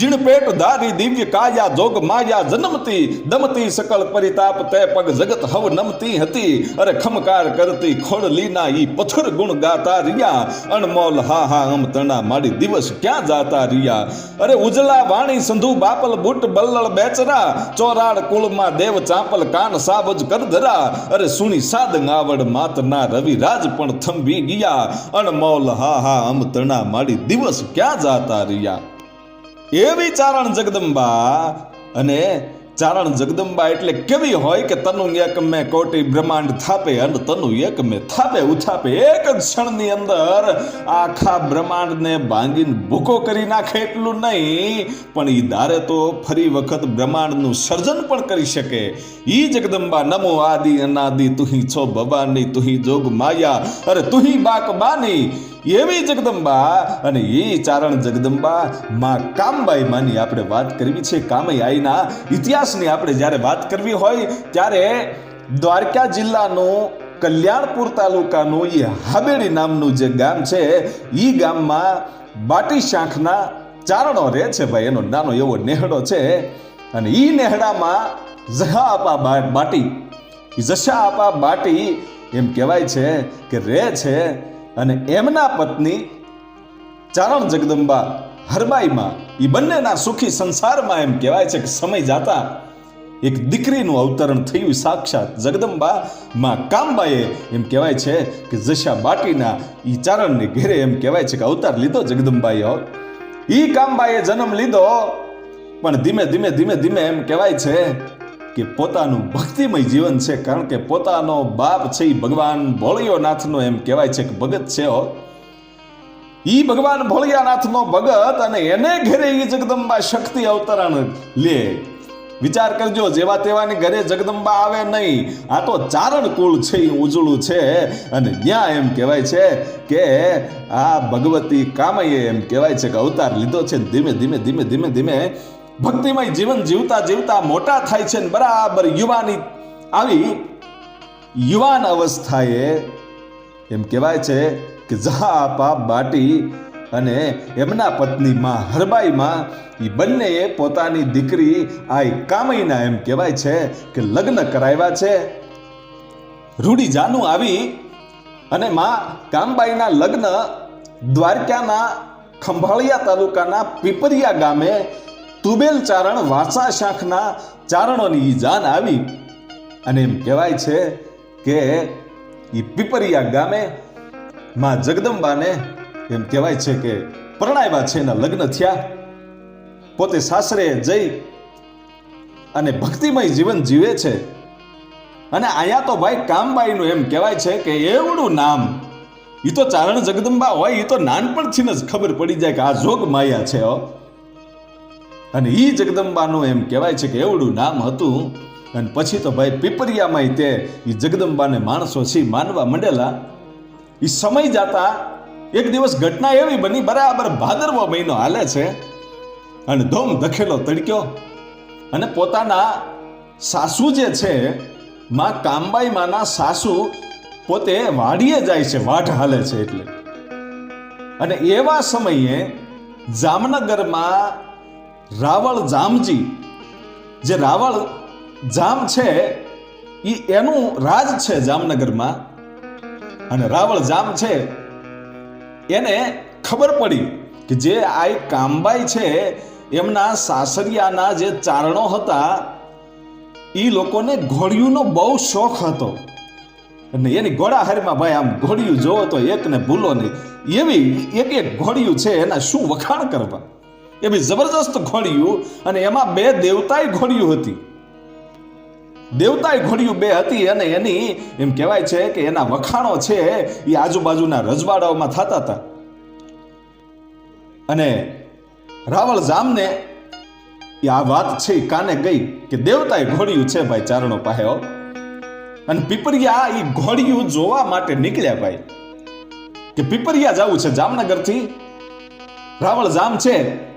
જીણપેટ ધારી દિવ્ય કાયા જોગ માયા જન્મતી, દમતી સકળ પરિતાપ તે પગ જગત હવ નમતી હતી. અરે ખમકાર કરતી ખોડલીના ઈ પથ્થર ગુણ ગાતા રિયા અણમોલ હા હા અમ તણા માડી દિવસ ક્યાં જાતા રિયા અરે ઉજળા વાણી સંધુ બાપલ બુટ બલ્લળ બેચરા. ચોરાડ કુળમાં દેવ ચાંપલ કાન સાબજ કરધરા અરે સુણી સાદંગ આવડ માતના રવિ રાજ પણ થંભી ગયા. અણમોલ હા હા અમ તણા માડી દિવસ ક્યાં જાતા રિયા એવી ચારણ જગદંબા અને ચારણ જગદંબા એટલે કેવી હોય કે તનુ એક મે કોટી બ્રહ્માંડ થાપે અને તનુ એક મે થાપે, ઉથાપે. એક જ ક્ષણની અંદર આખા બ્રહ્માંડને ભાંગીને ભૂકો કરી નાખે એટલું નહીં, પણ ઈ દારે તો ફરી વખત બ્રહ્માંડનું સર્જન પણ કરી શકે. ઈ જગદંબા, નમો આદિ અનાદિ, તુહી છો ભવાની, તુહી જોગ માયા. અરે તુહી બાક બાની એવી જગદંબા અને એ ચારણ જગદંબા માં કામબાઈ માની આપણે વાત કરવી છે. કામયાઈના ઇતિહાસની આપણે જ્યારે વાત કરવી હોય ત્યારે દ્વારકા જિલ્લાનું કલ્યાણપુર તાલુકાનું એ હાબેડી નામનું જે ગામ છે એ ગામમાં બાટી શાંખના ચારણો રહે છે ભાઈ. એનો નાનો એવો નેહડો છે અને એ નેહડામાં જહા આપા બાટી. જશા આપા બાટી એમ કહેવાય છે કે રહે છે અને એમના પત્ની ચારણ જગદંબા હરબાઈમાં એ બંનેના સુખી સંસારમાં એમ કહેવાય છે કે સમય જાતા એક દીકરીનું અવતરણ થયું સાક્ષાત જગદંબા માં કામબાએ એમ કહેવાય છે કે જશા બાટીના ઈ ચારણને ઘેરે એમ કહેવાય છે કે અવતાર લીધો જગદંબાએ. ઈ કામબાએ જન્મ લીધો, પણ ધીમે ધીમે ધીમે ધીમે એમ કહેવાય છે કે પોતાનું ભક્તિમય જીવન છે, કારણ કે પોતાનો બાપ છે એ ભગવાન ભોળિયોનાથનો એમ કહેવાય છે કે ભગત છે ઈ ભગવાન ભોળિયાનાથનો ભગત અને એને ઘરે એ જગદંબા શક્તિ અવતરણ લે. વિચાર કરજો, જેવા તેવાની ઘરે જગદંબા આવે નહીં. આ તો ચારણ કુળ છે એ ઉજળું છે અને ત્યાં એમ કહેવાય છે કે આ ભગવતી કામયે એમ કહેવાય છે કે અવતાર લીધો છે ધીમે ધીમે ધીમે ધીમે ધીમે ભક્તિમય જીવન જીવતા જીવતા મોટા થાય છે ને બરાબર યુવાની આવી યુવાન અવસ્થાએ એમ કહેવાય છે કે જહા બાટી અને એમના પત્ની માં હરબાઈમાં એ બંનેએ પોતાની દીકરી આ કામઈના એમ કહેવાય છે કે લગ્ન કરાવ્યા છે. રૂડી જાનું આવી અને માં કામબાઈના લગ્ન દ્વારકાના ખંભાળિયા તાલુકાના પીપરિયા ગામે તુબેલ ચારણ વાસા શાખના ચારણોની જાન આવી. અને એમ કહેવાય છે કે એ પીપરિયા ગામે માં જગદંબાને એમ કહેવાય છે કે પરણાવ્યા છે એના લગ્ન થયા. પોતે સાસરે જઈ અને ભક્તિમય જીવન જીવે છે. અને અહીંયા તો ભાઈ કામબાઈનું એમ કહેવાય છે કે એવડું નામ. એ તો ચારણ જગદંબા હોય એ તો નાનપણથી જ ખબર પડી જાય કે આ જોગ માયા છે, હો. અને એ જગદંબાનું એમ કહેવાય છે કે એવડું નામ હતું. અને પછી તો ભાઈ પીપરિયામાંય તે એ જગદંબાને માણસો છે માનવા મંડેલા. એ સમય જાતા એક દિવસ ઘટના એવી બની, બરાબર ભાદરવો મહિનો હાલે છે. અને ધોમ ધખેલો તડક્યો. અને પોતાના સાસુ જે છે, માં કામબાઈ માના સાસુ પોતે વાડીએ જાય છે, વાઢ હાલે છે એટલે. અને એવા સમયે જામનગરમાં રાવળ જામજી. જે રાવળ જામ છે એ એનું રાજ છે જામનગરમાં. અને રાવળ જામ છે, એને ખબર પડી કે જે આ કામબાઈ છે, એમના સાસરિયાના જે ચારણો હતા એ લોકોને ઘોડિયુંનો બહુ શોખ હતો. અને એની ઘોડાહારીમાં ભાઈ આમ ઘોડિયું જોવો તો એકને ભૂલો નહીં. એવી એક એક ઘોડિયું છે, એના શું વખાણ કરવા? એવી જબરજસ્ત ઘોડિયું અને એમાં બે દેવતાય ઘોડિયું હતી. દેવતાય ઘોડિયું બે હતી અને એની એમ કહેવાય છે કે એના વખાણો છે એ આજુબાજુના રજવાડાઓમાં થતા હતા. અને રાવળ જામને એ આ વાત છે કાને ગઈ કે દેવતાએ ઘોડિયું છે ભાઈ ચારણો પાસે અને પીપરિયા એ ઘોડિયું જોવા માટે નીકળ્યા ભાઈ. કે પીપરિયા જવું છે જામનગરથી? રાવળ જામ છે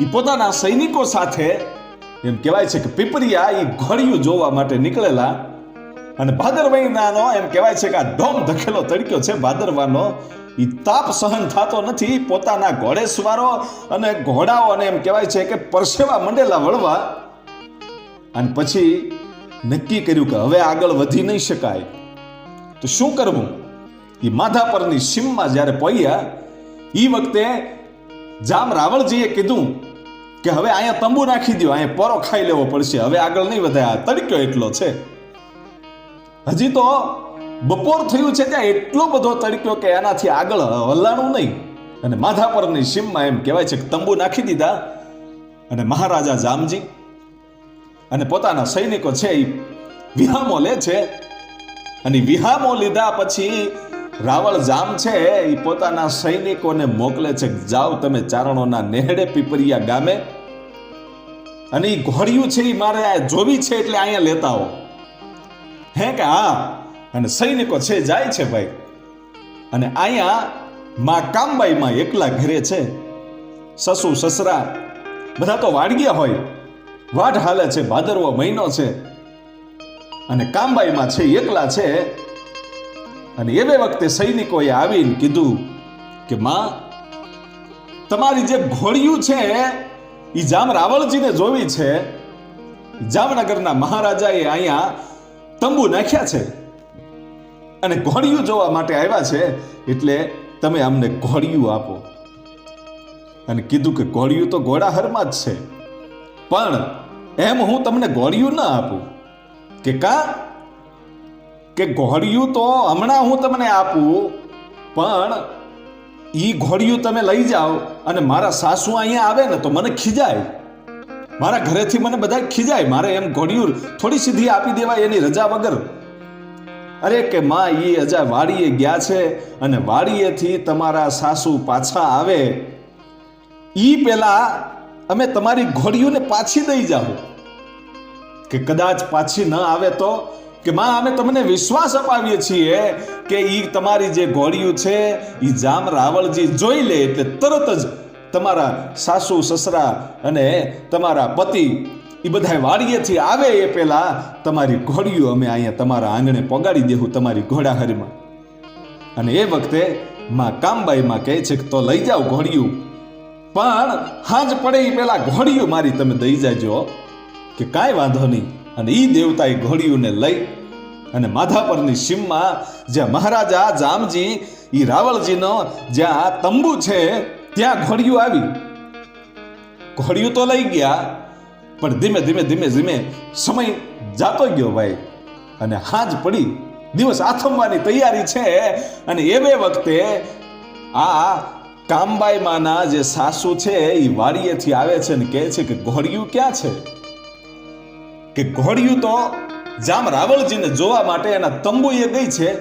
એ પોતાના સૈનિકો સાથે, એમ કહેવાય છે કે પીપરિયા એ ઘોડિયું જોવા માટે નીકળેલા. અને ભાદરવાઈનાનો એમ કહેવાય છે કે આ ડોમ ધકેલો તડક્યો છે ભાદરવાનો. એ તાપ સહન થતો નથી પોતાના ઘોડેસવારો અને ઘોડાઓને એમ કહેવાય છે કે પરસેવા મંડેલા વળવા. અને પછી નક્કી કર્યું કે હવે આગળ વધી નહીં શકાય. તો શું કરવું? એ માધા પરની સીમમાં જ્યારે પહોંચ્યા એ વખતે જામ રાવળજીએ કીધું કે હવે અહીંયા તંબુ નાખી દો અહીંયા પોરો ખાઈ લેવો પડશે. હવે આગળ નહીં વધાય આ તડક્યો એટલો છે. હજી તો બપોર થયું છે ત્યાં એટલો બધો તડક્યો કે એનાથી આગળ હલાણું નહીં. અને માથા પરની સીમમાં એમ કહેવાય છે કે તંબુ નાખી દીધા. અને મહારાજા જામજી અને પોતાના સૈનિકો છે એ વિહામો લે છે. અને વિહામો લીધા પછી રાવળ જામ છે, એ પોતાના સૈનિકોને મોકલે છે. જાઓ તમે ચારણોના નેહડે પીપરિયા ગામે. અને એ ઘોડિયું છે એ મારે જોવી છે એટલે અહીંયા લેતા આવો. હે કે હા? અને સૈનિકો છે, જાય છે ભાઈ. અને અહીંયા મા કામબાઈમાં એકલા ઘરે છે. સસુ, સસરા, બધા તો વાડગ્યા હોય. વાઢ હાલે છે, ભાદરવો મહિનો છે. અને કામબાઈમાં છે, એકલા છે. અને એવે વખતે સૈનિકોએ આવીને કીધું કે, માં, તમારી જે ઘોડિયું છે એ જામ રાવળજીને જોવી છે. જામનગરના મહારાજાએ અહીંયા તંબુ નાખ્યા છે અને ઘોડિયું જોવા માટે આવ્યા છે એટલે તમે અમને ઘોડિયું આપો. અને કીધું કે, ઘોડિયું તો ઘોડાહરમાં જ છે, પણ એમ હું તમને ઘોડિયું ના આપું. કે કા? કે ઘોડિયું તો હમણાં હું તમને આપું, પણ એ ઘોડિયું તમે લઈ જાઓ અને મારા સાસુ અહીંયા આવે ને તો મને ખીજાય. મારા ઘરેથી મને બધા ખીજાય. મારે એમ ઘોડિયું થોડી સીધી આપી દેવાય એની રજા વગર. અરે કે માં એ અજા વાડીએ ગયા છે અને વાડીએથી તમારા સાસુ પાછા આવે. એ પેલા અમે તમારી ઘોડીઓને પાછી દઈ જાઓ. કે કદાચ પાછી ન આવે તો કે માં, અમે તમને વિશ્વાસ અપાવીએ છીએ કે ઈ તમારી જે ઘોડિયું છે એ જામ રાવળજી જોઈ લે એટલે તરત જ તમારા સાસુ, સસરા અને તમારા પતિ એ બધા વાડીએથી આવે એ પહેલા તમારી ઘોડિયું અમે અહીંયા તમારા આંગણે પગાડી દેવું તમારી ઘોડાહરીમાં. અને એ વખતે માં કામબાઈમાં કહે છે કે તો લઈ જાઓ ઘોડિયું. પણ હાજ પડે એ પેલા ઘોડિયું મારી તમે દઈ જાજો. કે કાંઈ વાંધો નહીં. અને એ દેવતાએ ઘોડીઓને લઈ અને માથા પરની સીમમાં જ્યાં મહારાજા જામજી એ રાવળજીનો જ્યાં તંબુ છે, ત્યાં ઘોડિયું આવી. ઘોડિયું તો લઈ ગયા, પણ ધીમે ધીમે ધીમે ધીમે સમય જાતો ગયો ભાઈ. અને હાજ પડી, દિવસ આથમવાની તૈયારી છે, અને એ બે વખતે આ કામબાઈ માના જે સાસુ છે એ વાડીએથી આવે છે ને કહે છે કે ઘોડિયું ક્યાં છે? કે ઘોડિયું તો જામ રાવળજીને જોવા માટે એના તંબુએ ગઈ છે.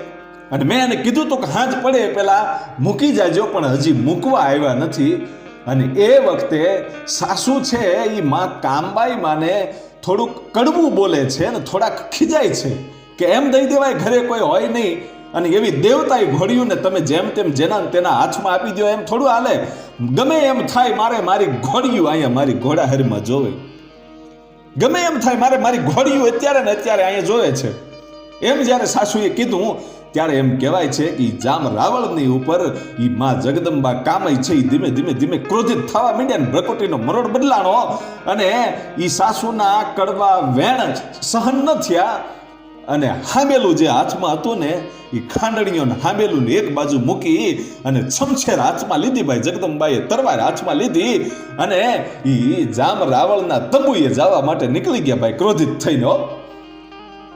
અને મેં એને કીધું તો કે હાજ પડે પહેલાં મૂકી જાજો, પણ હજી મૂકવા આવ્યા નથી. અને એ વખતે સાસુ છે એ માં કામબાઈ માને થોડુંક કડવું બોલે છે અને થોડાક ખીજાય છે કે એમ દઈ દેવાય, ઘરે કોઈ હોય નહીં. અને એવી દેવતાએ ઘોડિયું તમે જેમ તેમ જેના તેના હાથમાં આપી દો એમ થોડું હાલે. ગમે એમ થાય, મારે મારી ઘોડિયું અહીંયા મારી ઘોડાહરીમાં જોવે. ગમે એમ થાય મારે મારી ઘોડીઓ અત્યારે ને અત્યારે અહીંયા જોવે છે. એમ જ્યારે સાસુએ કીધું, ત્યારે એમ કહેવાય છે કે જામ રાવળની ઉપર એ માં જગદંબા કામય છે એ ધીમે ધીમે ધીમે ક્રોધિત થવા માંડ્યા ને પ્રકૃતિનો મરોડ બદલાણો. અને એ સાસુના કડવા વેણ સહન ન થયા. અને હામેલું જે હાથમાં હતું ને એ ખાંડણીઓ હામેલું એક બાજુ મૂકી અને છમછેર હાથમાં લીધી ભાઈ, જગદંબાએ તરવાર હાથમાં લીધી અને એ જામ રાવળના તંબુએ જવા માટે નીકળી ગયા ભાઈ, ક્રોધિત થઈને.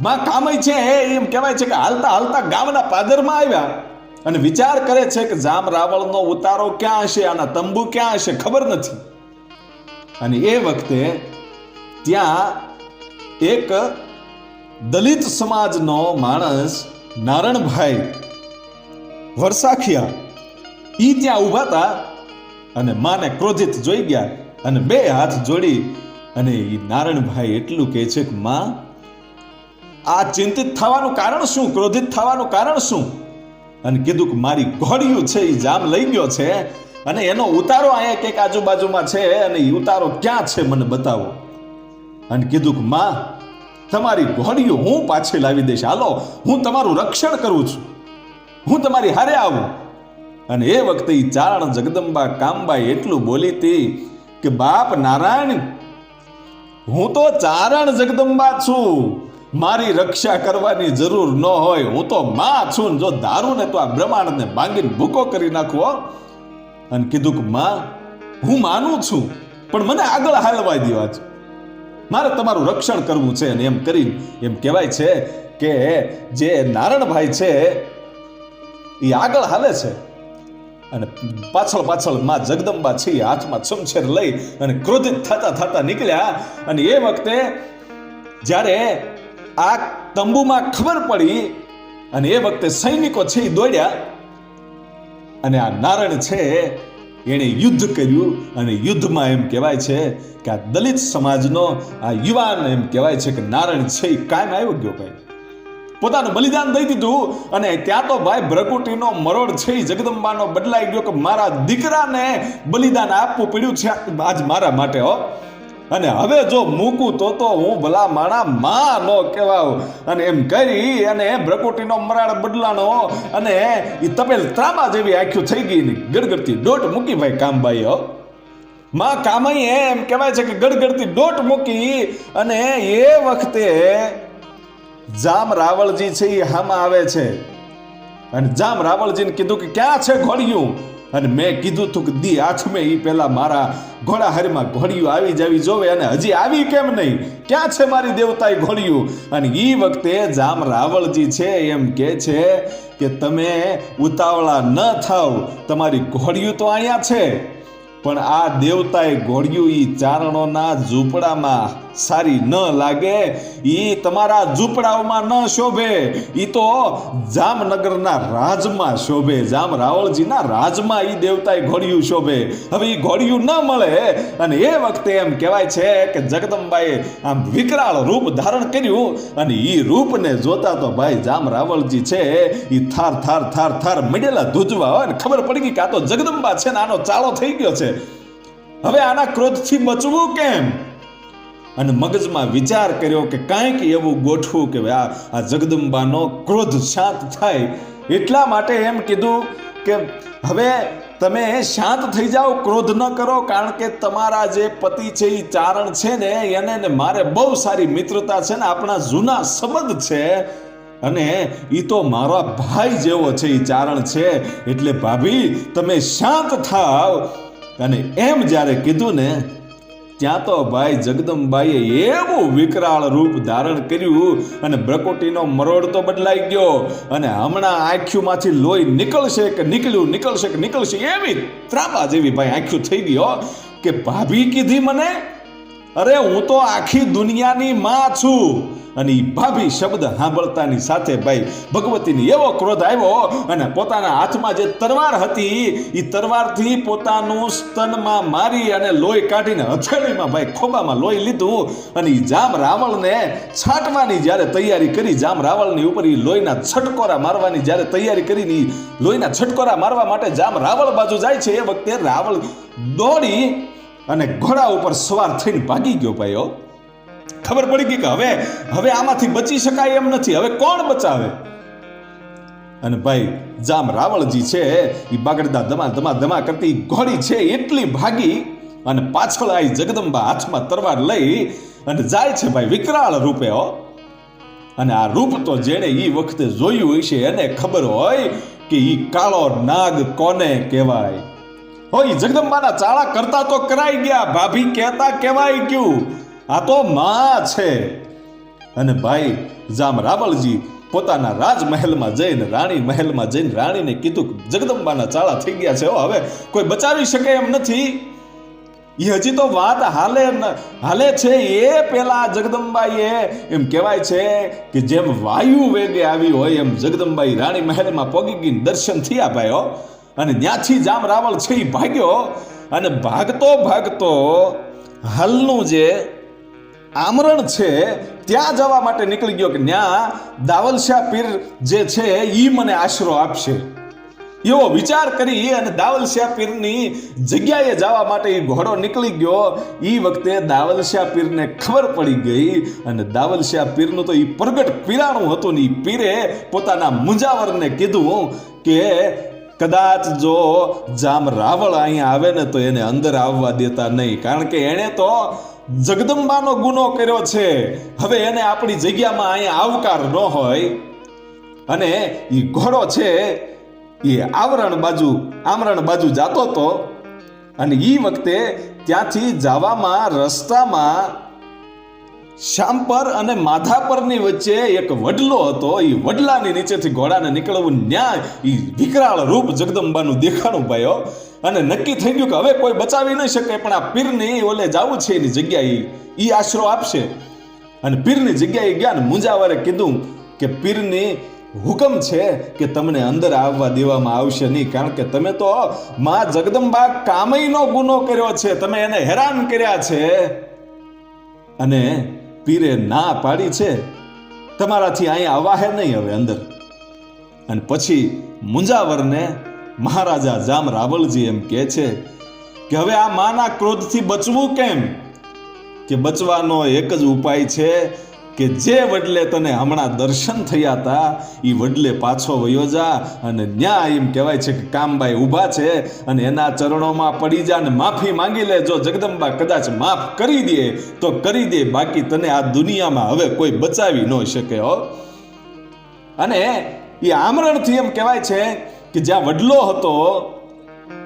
માં કામય છે એમ કહેવાય છે કે હાલતા હાલતા ગામના પાદરમાં આવ્યા અને વિચાર કરે છે કે જામ રાવળનો ઉતારો ક્યાં હશે, આના તંબુ ક્યાં હશે, ખબર નથી અને એ વખતે ત્યાં એક દલિત સમાજનો માણસ નારણભાઈ વરસાખિયા, ઈ ત્યાં ઊભા હતા અને માને ક્રોધિત જોઈ ગયા અને બે હાથ જોડી અને એ નારણભાઈ એટલું કહે છે કે, માં, આ ચિંતિત થવાનું કારણ શું? ક્રોધિત થવાનું કારણ શું? અને કીધું કે, મારી ઘોડિયું છે એ જામ લઈ ગયો છે અને એનો ઉતારો અહીંયા કંઈક આજુબાજુમાં છે અને એ ઉતારો ક્યાં છે, મને બતાવો. અને કીધું કે, માં તમારી ઘોડીઓ હું પાછી લાવી દઈશ. હાલો, હું તમારું રક્ષણ કરું છું. હું તમારી હારે આવું. અને એ વખતે એ ચારણ જગદંબા કામબાઈ એટલું બોલી હતી કે, બાપ નારાયણ, હું તો ચારણ જગદંબા છું. મારી રક્ષા કરવાની જરૂર ન હોય. હું તો માં છું. જો દારૂ ને તો આ બ્રહ્માંડને ભાંગીને ભૂકો કરી નાખવો અને કીધું કે, માં, હું માનું છું, પણ મને આગળ હાલવા દેવા છે મારે તમારું રક્ષણ કરવું છે અને એમ કરી એમ કહેવાય છે કે જે નારણભાઈ છે, એ આગળ હાલે છે. અને પાછળ પાછળમાં જગદંબા છે હાથમાં છમછેર લઈ અને ક્રોધિત થતા થતા નીકળ્યા. અને એ વખતે જ્યારે આ તંબુમાં ખબર પડી અને એ વખતે સૈનિકો છે દોડ્યા. અને આ નારણ છે એણે યુદ્ધ કર્યું અને યુદ્ધમાં એમ કહેવાય છે કે આ દલિત સમાજનો, આ યુવાન એમ કહેવાય છે કે નારણ છે એ કાયમ આવ્યો ગયો ભાઈ. પોતાનું બલિદાન દઈ દીધું અને ત્યાં તો ભાઈ ભ્રકુટીનો મરોડ છે જગદંબાનો બદલાઈ ગયો કે મારા દીકરાને બલિદાન આપવું પડ્યું છે આજ મારા માટે, હો. અને હવે જો મૂકું તો તો હું ભલા માણા માં નો કહેવાવ અને એમ કરી અને બ્રકુટીનો મરાળ બદલાનો અને એ તપેલ ત્રામા જેવી આખ્યું થઈ ગઈ ગડગડતી દોટ મૂકી ભાઈ કામબાઈ, હો. માં કામઈ એમ કહેવાય છે કે ગડગડતી દોટ મૂકી અને એ વખતે જામ રાવળજી છે એ હામાં આવે છે. અને જામ રાવળજીને કીધું કે ક્યાં છે ઘોડિયું? અને મેં કીધું તું કે દી આઠમે એ પહેલાં મારા ઘોડા હરીમાં ઘોડિયું આવી જાવી જોવે અને હજી આવી કેમ નહીં? ક્યાં છે મારી દેવતાએ ઘોડિયું? અને એ વખતે જામ રાવળજી છે, એમ કે છે કે તમે ઉતાવળા ન થાવ, તમારી ઘોડિયું તો અહીંયા છે. પણ આ દેવતાએ ઘોડિયું એ ચારણોના ઝૂંપડામાં સારી ન લાગે એ તમારા ઝૂંપડાઓમાં ન શોભે. એ તો જામનગરના રાજમાં શોભે, જામ રાવળજીના રાજમાં ઈ દેવતાએ ઘોડિયું શોભે. હવે એ ઘોડિયું ન મળે, અને એ વખતે એમ કહેવાય છે કે જગદંબાએ આમ વિકરાળ રૂપ ધારણ કર્યું, અને ઈ રૂપને જોતા તો ભાઈ જામ રાવળજી છે એ થાર થાર થાર થાર મળેલા ધૂજવા હોય ને ખબર પડી ગઈ કે આ તો જગદંબા છે ને આનો ચાળો થઈ ગયો છે. હવે આના ક્રોધથી બચવું કેમ? અને મગજમાં વિચાર કર્યો કે કાંઈક એવું ગોઠવું કે આ આ જગદંબાનો ક્રોધ શાંત થાય. એટલા માટે એમ કીધું કે હવે તમે શાંત થઈ જાઓ, ક્રોધ ન કરો, કારણ કે તમારા જે પતિ છે એ ચારણ છે ને, એને ને મારે બહુ સારી મિત્રતા છે ને, આપણા જૂના સંબંધ છે. અને એ તો મારા ભાઈ જેવો છે એ ચારણ છે. એટલે ભાભી, તમે શાંત થાવ. અને એમ જ્યારે કીધું ને ત્યાં તો ભાઈ જગદંબાઈએ એવું વિકરાળ રૂપ ધારણ કર્યું અને બ્રકોટીનો મરોડ તો બદલાઈ ગયો અને હમણાં આંખ્યુંમાંથી લોહી નીકળશે કે નીકળ્યું, નીકળશે કે નીકળશે એવી ત્રાપા જેવી ભાઈ આંખ્યું થઈ ગયો કે ભાભી કીધી મને? અરે હું તો આખી દુનિયાની માં છું. અને ભાભી શબ્દ સાંભળતાની સાથે ભાઈ ભગવતીની એવો ક્રોધ આવ્યો અને પોતાના હાથમાં જે તરવાર હતી એ તરવારથી પોતાનું સ્તનમાં મારી અને લોહી કાઢીને હથેળીમાં ભાઈ ખોબામાં લોહી લીધું અને ઈ જામ રાવણને છાંટવાની જ્યારે તૈયારી કરી, જામ રાવણની ઉપર ઈ લોહીના છટકોરા મારવાની જ્યારે તૈયારી કરીને લોહીના છટકોરા મારવા માટે જામ રાવળ બાજુ જાય છે. એ વખતે રાવળ દોડી અને ઘોડા ઉપર સવાર થઈને ભાગી ગયો ભાઈઓ. ખબર પડી ગઈ કે હવે હવે આમાંથી બચી શકાય એમ નથી, હવે કોણ બચાવે? અને ભાઈ, જામ રાવળજી છે એ બાગડદા ધમા ધમા ધમા કરતી ઘોડી છે એટલી ભાગી અને પાછળ આવી જગદંબા હાથમાં તરવાર લઈ અને જાય છે ભાઈ વિકરાળ રૂપે, હો. અને આ રૂપ તો જેણે એ વખતે જોયું હશે, એને ખબર હોય કે એ કાળો નાગ કોને કહેવાય? હોય જગદંબાના ચાળા કરતા તો કરાઈ ગયા. ભાભી કહેતા કહેવાય ગયું. આ તો માં છે. અને ભાઈ, જામ રાવળજી પોતાના રાજમહેલમાં જઈને, રાણી મહેલમાં જઈને, રાણીને કીધું જગદંબાના ચાળા થઈ ગયા છે. હવે કોઈ બચાવી શકે એમ નથી. એ હજી તો વાત હાલે હાલે છે એ પેલા જગદંબાઈએ. એમ કહેવાય છે કે જેમ વાયુ વેગે આવી હોય એમ જગદંબાઈ રાણી મહેલમાં પોગી ગઈ દર્શન થયા ભાઈ, હો. અને ત્યાંથી જામ રાવળ છે એ ભાગ્યો. અને ભાગતો ભાગતો હાલનું જે આમરણ છે, ત્યાં જવા માટે નીકળી ગયો કે ત્યાં દાવલશા પીર જે છે એ મને આશરો આપશે. એવો વિચાર કરી અને દાવલશા પીરની જગ્યાએ જવા માટે એ ઘોડો નીકળી ગયો. એ વખતે દાવલશા પીરને ખબર પડી ગઈ અને દાવલશા પીરનું તો એ પ્રગટ પીરાણું હતું ને એ પીરે પોતાના મુંજાવરને કીધું કે કદાચ જો જામ રાવળ અહીંયા આવે ને તો એને અંદર આવવા દેતા નહીં. કારણ કે એણે તો જગદંબાનો ગુનો કર્યો છે. હવે એને આપણી જગ્યામાં અહીંયા આવકાર ન હોય. અને એ ઘોડો છે એ આવરણ બાજુ, આમરણ બાજુ જાતો હતો. અને એ વખતે ત્યાંથી જવામાં, રસ્તામાં શામપર અને માધાપરની વચ્ચે એક વડલો હતો. એ વડલાની નીચેથી ઘોડાને નીકળવું ન્યાય. એ વિકરાળ રૂપ જગદંબાનું દેખાણું પાયો અને નક્કી થઈ ગયું કે હવે કોઈ બચાવી નહીં શકે, પણ આ પીરની ઓલે જવું છે એની જગ્યાએ એ આશરો આપશે. અને પીરની જગ્યાએ ગયા ને મુંજાવરે કીધું કે પીરની હુકમ છે કે તમને અંદર આવવા દેવામાં આવશે નહીં. કારણ કે તમે તો માં જગદંબા કામયનો ગુનો કર્યો છે. તમે એને હેરાન કર્યા છે. અને પીરે ના પાડી છે, તમારાથી અહીંયા અવાહે નહીં હવે અંદર. અને પછી મુંજાવરને મહારાજા જામ રાવલજી એમ કહે છે કે હવે આ માના ક્રોધથી બચવું કેમ? કે બચવાનો એક જ ઉપાય છે કે જે વડલે તને હમણાં દર્શન થયા હતા એ વડલે પાછો વયો જા અને ન્યા એમ કહેવાય છે કે કામબાઈ ઊભા છે અને એના ચરણોમાં પડી જા અને માફી માંગી લે. જો જગદંબા કદાચ માફ કરી દે, તો કરી દે. બાકી તને આ દુનિયામાં હવે કોઈ બચાવી ન શકે હો. અને એ આમરણથી એમ કહેવાય છે કે જ્યાં વડલો હતો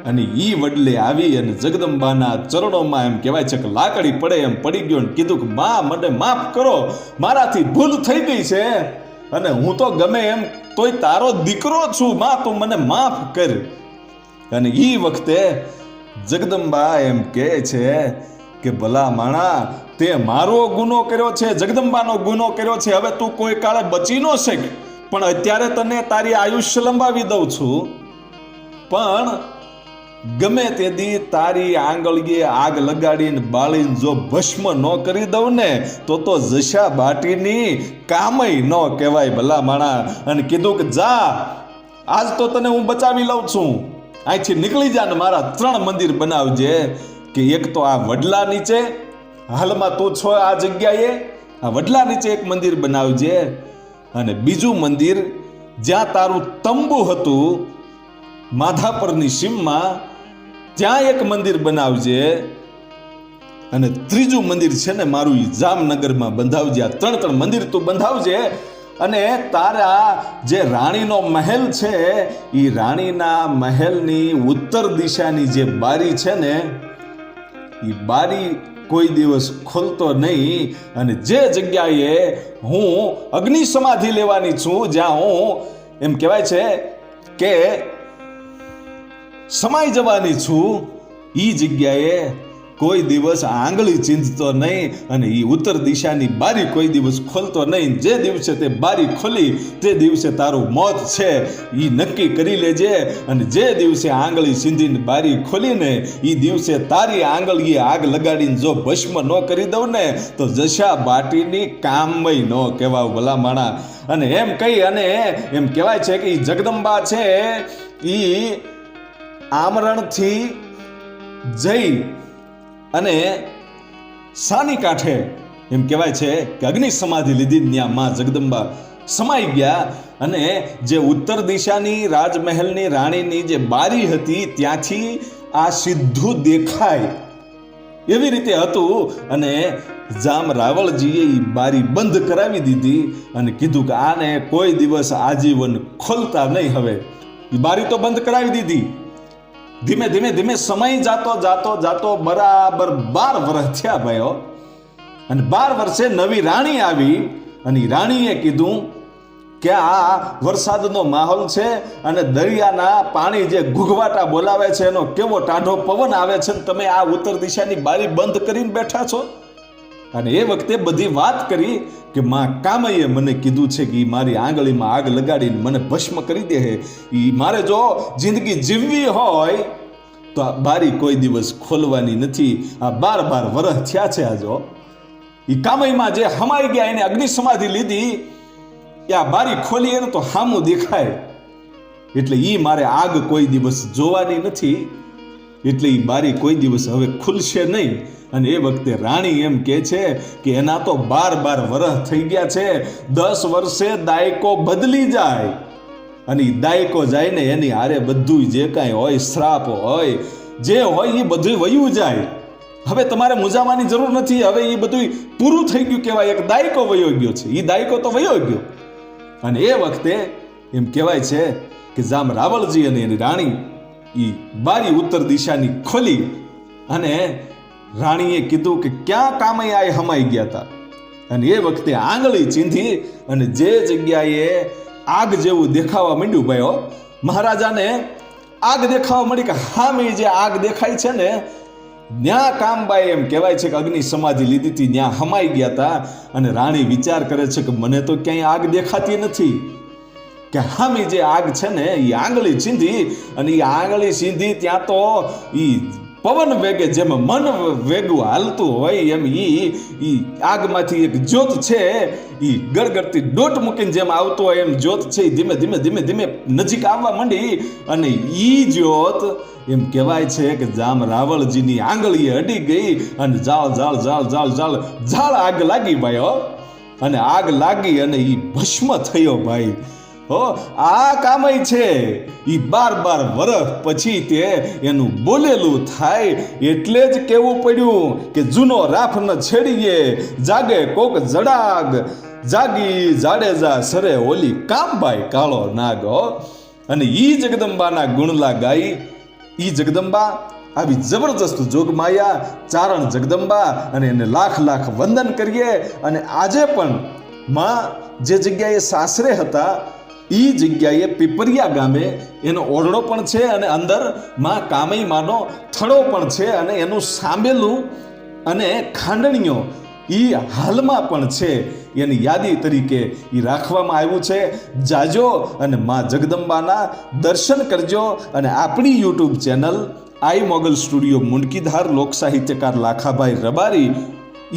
અને ઈ વડલે આવી અને જગદંબાના ચરણોમાં એમ કહેવાય છે કે લાકડી પડે એમ પડી ગયો ને કીધું કે, માં, મને માફ કરો, મારાથી ભૂલ થઈ ગઈ છે. અને હું તો ગમે એમ, તોય તારો દીકરો છું, માં, તું મને માફ કર. અને ઈ વખતે જગદંબા એમ કહે છે કે, ભલા માણા, તે મારો ગુનો કર્યો છે, જગદંબાનો ગુનો કર્યો છે, હવે તું કોઈ કાળે બચી ન શક. પણ અત્યારે તને તારી આયુષ્ય લંબાવી દઉં છું. પણ ગમે તે દી તારી આંગળીએ આગ લગાડીને બાળીને જો ભસ્મ ન કરી દઉં ને, તો તો જશા બાટીની કામય ન કહેવાય ભલા માણા. અને કીધું કે જા, આજ તો તને હું બચાવી લઉં છું. અહીંથી નીકળી જા ને મારા ત્રણ મંદિર બનાવજે, કે એક તો આ વડલા નીચે, હાલમાં તું છો આ જગ્યાએ, આ વડલા નીચે એક મંદિર બનાવજે. અને બીજું મંદિર જ્યાં તારું તંબુ હતું, માધાપરની સીમમાં ત્યાં એક મંદિર બનાવજે અને ત્રીજું મંદિર છે ને મારું જામનગરમાં બંધાવજે. આ ત્રણ ત્રણ મંદિર તું બંધાવજે અને તારા જે રાણીનો મહેલ છે એ રાણીના મહેલની ઉત્તર દિશાની જે બારી છે ને એ બારી કોઈ દિવસ ખોલતો નહીં અને જે જગ્યાએ હું અગ્નિ સમાધિ લેવાની છું, જ્યાં હું એમ કહેવાય છે કે સમાઈ જવાની છું. એ જગ્યાએ કોઈ દિવસ આંગળી ચીંધતો નહીં અને એ ઉત્તર દિશાની બારી કોઈ દિવસ ખોલતો નહીં. જે દિવસે તે બારી ખોલી, તે દિવસે તારું મોત છે. એ નક્કી કરી લેજે અને જે દિવસે આંગળી ચીંધીને બારી ખોલીને એ દિવસે તારી આંગળીએ આગ લગાડીને જો ભસ્મ ન કરી દઉં ને, તો જશા બાટીની કામય ન કહેવાય ભલા માણા અને એમ કહી અને એમ કહેવાય છે કે એ જગદંબા છે. એ આમરણથી જઈ અને સાની કાંઠે, એમ કહેવાય છે કે અગ્નિ સમાધિ લીધી ત્યાં માં જગદંબા સમાઈ ગયા અને જે ઉત્તર દિશાની રાજમહેલની રાણીની જે બારી હતી ત્યાંથી આ સીધું દેખાય એવી રીતે હતું અને જામ રાવળજીએ એ બારી બંધ કરાવી દીધી અને કીધું કે આને કોઈ દિવસ આજીવન ખોલતા નહીં હવે. એ બારી તો બંધ કરાવી દીધી. ધીમે ધીમે ધીમે સમય જાતો જાતો જાતો બરાબર બાર વર્ષ થયા ભાઈઓ. અને બાર વર્ષે નવી રાણી આવી અને રાણીએ કીધું કે આ વરસાદનો માહોલ છે અને દરિયાના પાણી જે ઘૂઘવાટા બોલાવે છે એનો કેવો ટાઢો પવન આવે છે તમે આ ઉત્તર દિશાની બારી બંધ કરીને બેઠા છો? અને એ વખતે બધી વાત કરી કે માં, કામયે મને કીધું છે કે મારી આંગળીમાં આગ લગાડીને મને ભસ્મ કરી દે હે. ઈ મારે જો જિંદગી જીવવી હોય તો આ બારી કોઈ દિવસ ખોલવાની નથી. આ બાર બાર વરસ થયા છે આજો ઈ કામયમાં જે હમાઈ ગયા એને અગ્નિ સમાધિ લીધી. એ આ બારી ખોલી એને તો હામું દેખાય. એટલે ઈ મારે આગ કોઈ દિવસ જોવાની નથી. એટલે એ બારી કોઈ દિવસ હવે ખુલશે નહીં. અને એ વખતે રાણી એમ કહે છે કે એના તો બાર બાર વરહ થઈ ગયા છે. દસ વર્ષે દાયકો બદલી જાય. અને દાયકો જાય ને એની હારે બધું જે કાંઈ હોય, શ્રાપ હોય, જે હોય એ બધું વયું જાય. હવે તમારે મુજાવાની જરૂર નથી. હવે એ બધું પૂરું થઈ ગયું કહેવાય. એક દાયકો વયો ગયો છે. એ દાયકો તો વયો ગયો. અને એ વખતે એમ કહેવાય છે કે જામ રાવળજી અને એની રાણી એ બારી ઉત્તર દિશાની ખોલી અને રાણીએ કીધું કે ક્યાં કામે આ હમાઈ ગયા હતા અને એ વખતે આંગળી ચીંધી અને જે જગ્યાએ આગ જેવું દેખાવા માંડ્યું ભાઈઓ, મહારાજાને આગ દેખાવા મળી કે હામે જે આગ દેખાય છે ને, ન્યા કામબાઈ એમ કહેવાય છે કે અગ્નિ સમાધિ લીધી હતી ત્યાં હમાઈ ગયા હતા અને રાણી વિચાર કરે છે કે મને તો ક્યાંય આગ દેખાતી નથી. કે હામી જે આગ છે ને એ આંગળી ચીંધી અને એ આંગળી સીંધી ત્યાં તો એ પવન વેગે જેમ મન વેગું હાલતું હોય એમ ઈ આગમાંથી એક જ્યોત છે, ઈ ગળગળતી ડોટ મૂકીને જેમ આવતો હોય એમ જ્યોત છે એ ધીમે ધીમે ધીમે ધીમે નજીક આવવા માંડી અને ઈ જ્યોત એમ કહેવાય છે કે જામ રાવળજીની આંગળીએ અડી ગઈ અને જાળ જાળ જાળ જાળ જાળ જાળ આગ લાગી ભાઈ અને આગ લાગી અને ઈ ભસ્મ થયો ભાઈ. હો, આ કામય છે. ઈ બાર બાર વર્ષ પછી તે એનું બોલેલું થાય એટલે જ કેવું પડ્યું કે જૂનો રાફ ન છેડીએ, જાગે કોક જડાગ જાગી જાડેજા સરે ઓલી કામબાઈ કાળો નાગ અને ઈ જગદંબાના ગુણલા ગાઈ, ઈ જગદંબા આવી જબરજસ્ત જોગમાયા ચારણ જગદંબા અને એને લાખ લાખ વંદન કરીએ. અને આજે પણ માં જે જગ્યાએ સાસરે હતા ઈ જગ્યાએ પીપરિયા ગામે એનો ઓરડો પણ છે અને અંદરમાં કામઈ માનો થડો પણ છે અને એનું સાંભેલું અને ખાંડણીઓ એ હાલમાં પણ છે. એની યાદી તરીકે એ રાખવામાં આવ્યું છે. જાજો અને માં જગદંબાના દર્શન કરજો અને આપણી YouTube channel Aai Mogal studio Mundkidhar લોક સાહિત્યકાર લાખાભાઈ રબારી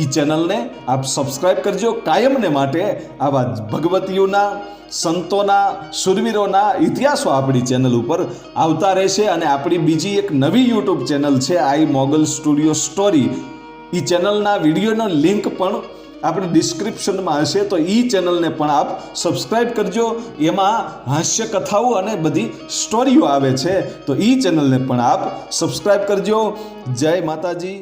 ઈ ચેનલને આપ સબસ્ક્રાઈબ કરજો કાયમને માટે આવા ભગવતીઓના, સંતોના, સુરવીરોના ઇતિહાસો આપણી ચેનલ ઉપર આવતા રહેશે અને આપણી બીજી એક નવી યુટ્યુબ ચેનલ છે આઈ મોગલ સ્ટુડિયો સ્ટોરી. એ ચેનલના વિડીયોનો લિંક પણ આપણે ડિસ્ક્રિપ્શનમાં હશે, તો એ ચેનલને પણ આપ સબસ્ક્રાઈબ કરજો. એમાં હાસ્ય કથાઓ અને બધી સ્ટોરીઓ આવે છે, તો એ ચેનલને પણ આપ સબસ્ક્રાઈબ કરજો. જય માતાજી.